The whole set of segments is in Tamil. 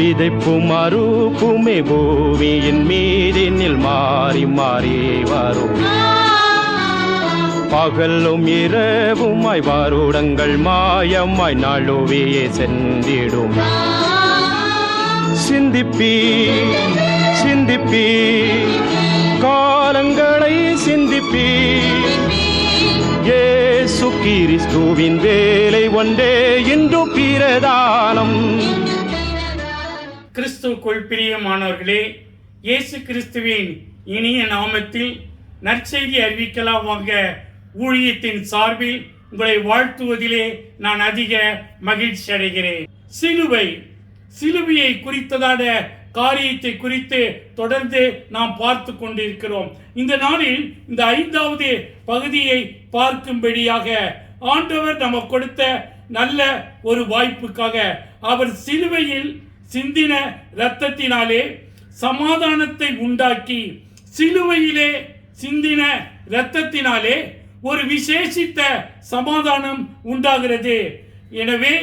விதைப்பும் அறுப்புமே பூமியின் மீதினில் மாறி மாறி வரும். பகலும் இரவுமாய் வருடங்கள் மாயமாய் நழுவியே சென்றிடும். சிந்திப்பி சிந்திப்பி காலங்களை சிந்திப்பி. ஏசு கிறிஸ்துவின் வேலை ஒன்றே இன்று பிரதானம். கிறிஸ்துவுக்குள் பிரியமானவர்களே இயேசு கிறிஸ்துவின் இனிய நாமத்தில் நற்செய்தி அறிவிக்கலாம் வாங்க ஊழியத்தின் சார்பில் உங்களை வாழ்த்துவதிலே நான் அதிக மகிழ்ச்சி அடைகிறேன். சிலுவை சிலுவையை குறித்ததான காரியத்தை குறித்து தொடர்ந்து நாம் பார்த்து கொண்டிருக்கிறோம். இந்த நாளில் இந்த ஐந்தாவது பகுதியை பார்க்கும்படியாக ஆண்டவர் நமக்கு கொடுத்த நல்ல ஒரு வாய்ப்புக்காக அவர் சிலுவையில் சிந்தின இரத்தத்தினாலே சமாதானத்தை உண்டாக்கி சிலுவையிலே சிந்தின இரத்தத்தினாலே ஒரு விசேஷித்த சமாதானம் உண்டாகிறது. எனவே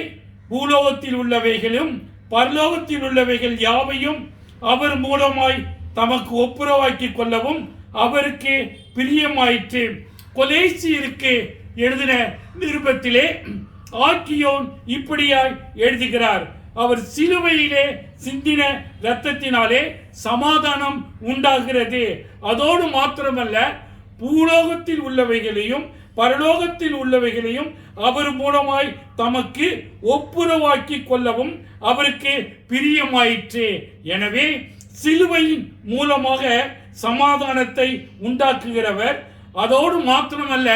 பூலோகத்தில் உள்ளவைகளும் பரலோகத்தில் உள்ளவைகள் யாவையும் அவர் மூலமாய் தமக்கு ஒப்புரவாக்கி கொள்ளவும் அவருக்கு பிரியமாயிற்று. கொலேசியருக்கு எழுதின நிருபத்திலே ஆக்கியோன் இப்படியாய் எழுதுகிறார். அவர் சிலுவையிலே சிந்தின இரத்தத்தினாலே சமாதானம் உண்டாகிறது. அதோடு மாத்திரமல்ல பூலோகத்தில் உள்ளவைகளையும் பரலோகத்தில் உள்ளவைகளையும் அவர் மூலமாய் தமக்கு ஒப்புரவாக்கி கொள்ளவும் அவருக்கு பிரியமாயிற்று. எனவே சிலுவையின் மூலமாக சமாதானத்தை உண்டாக்குகிறவர். அதோடு மாத்திரமல்ல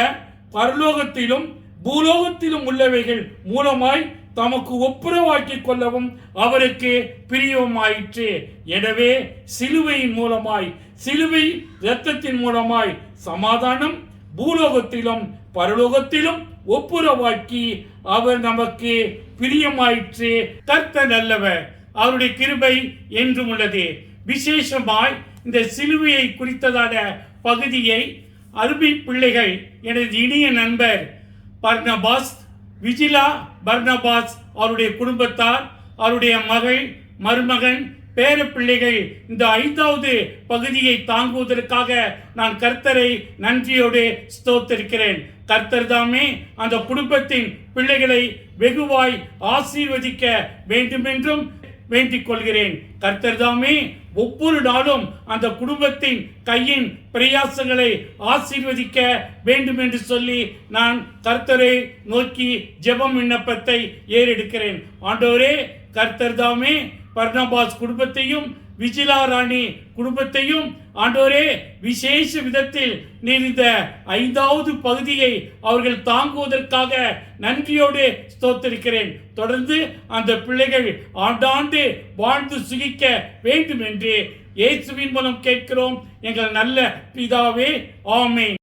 பரலோகத்திலும் பூலோகத்திலும் உள்ளவைகள் மூலமாய் தமக்கு ஒப்புரவாக்கி கொள்ளவும் அவருக்கு பிரியமாயிற்று எனவே சிலுவையின் மூலமாய் சிலுவை இரத்தத்தின் மூலமாய் சமாதானம் பூலோகத்திலும் பரலோகத்திலும் ஒப்புரவாக்கி அவர் நமக்கு பிரியமாயிற்று. கர்த்த நல்லவர் அவருடைய கிருபை என்றும் உள்ளது. விசேஷமாய் இந்த சிலுவையை குறித்ததான பகுதியை அருமை பிள்ளைகள் எனது இனிய நண்பர் பர்ணபாஸ் விஜிலா பர்னபாஸ் அவருடைய குடும்பத்தார் அவருடைய மகள் மருமகன் பேர பிள்ளைகள் இந்த ஐந்தாவது பகுதியை தாங்குவதற்காக நான் கர்த்தரை நன்றியோடு ஸ்தோத்திருக்கிறேன். கர்த்தர் தாமே அந்த குடும்பத்தின் பிள்ளைகளை வெகுவாய் ஆசீர்வதிக்க வேண்டுமென்றும் வேண்டிக் கொள்கிறேன். கர்த்தர் தாமே ஒவ்வொரு நாளும் அந்த குடும்பத்தின் கையின் பிரயாசங்களை ஆசீர்வதிக்க வேண்டும் என்று சொல்லி நான் கர்த்தரை நோக்கி ஜெபம் விண்ணப்பத்தை ஏறெடுக்கிறேன். ஆண்டவரே கர்த்தர் தாமே பர்ணபாஸ் குடும்பத்தையும் விஜிலா ராணி குடும்பத்தையும் ஆண்டோரே விசேஷ விதத்தில் நீர் இந்த ஐந்தாவது பகுதியை அவர்கள் தாங்குவதற்காக நன்றியோடு ஸ்தோத்திருக்கிறேன். தொடர்ந்து அந்த பிள்ளைகள் ஆண்டாண்டு வாழ்ந்து சுகிக்க வேண்டும் என்று இயேசுவின் மூலம் கேட்கிறோம். எங்கள் நல்ல பிதாவே ஆமேன்.